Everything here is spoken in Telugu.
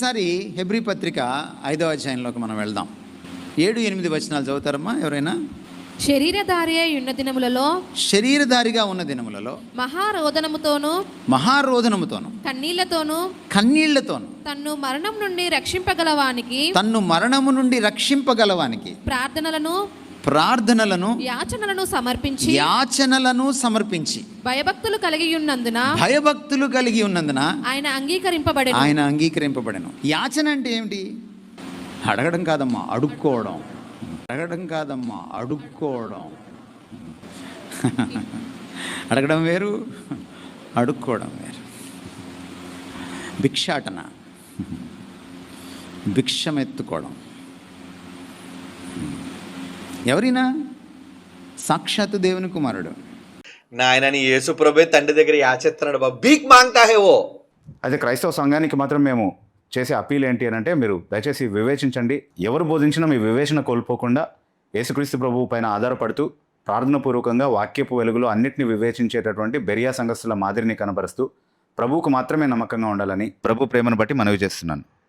ఒకసారి హెబ్రి పత్రిక ఐదో అధ్యాయంలోకి మనం వెళ్దాం. ఏడు ఎనిమిది వచనాలు చదువుతారమ్మా ఎవరైనా? శరీరధారి అయి ఉన్న దినములలో శరీరధారిగా ఉన్న దినములలో మహారోదనముతోనూ మహారోధనముతోను కన్నీళ్ళతోనూ కన్నీళ్ళతోను తన్ను మరణం నుండి రక్షింపగలవానికి తన్ను మరణము నుండి రక్షింపగలవానికి ప్రార్థనలను ప్రార్థనలను యాచనలను సమర్పించి యాచనలను సమర్పించి భయభక్తులు కలిగి ఉన్నందున భయభక్తులు కలిగి ఉన్నందున ఆయన అంగీకరింపబడే ఆయన అంగీకరింపబడను. యాచన అంటే ఏమిటి? అడగడం కాదమ్మా అడుక్కోవడం. అడగడం కాదమ్మా అడుక్కోవడం. అడగడం వేరు అడుక్కోవడం వేరు. భిక్షాటన. భిక్షమెత్తుకోవడం. ఎవరైనా? సాక్షాత్తు దేవుని కుమారుడు. నాయన నీ యేసు ప్రభే తండ్రి దగ్గర యాచెత్తున్నాడు బాబు. భీక్ మాంగ్తా హే ఓ అయితే క్రైస్తవ సంఘానికి మాత్రం మేము చేసే అప్పీల్ ఏంటి అని అంటే మీరు దయచేసి వివేచించండి. ఎవరు బోధించినా మీ వివేచన కోల్పోకుండా యేసుక్రీస్తు ప్రభువు పైన ఆధారపడుతూ ప్రార్థనాపూర్వకంగా వాక్యపు వెలుగులో అన్నిటిని వివేచించేటటువంటి బెరియా సంఘస్థుల మాదిరిని కనబరుస్తూ ప్రభువుకు మాత్రమే నమ్మకంగా ఉండాలని ప్రభు ప్రేమను బట్టి మనవి చేస్తున్నాను.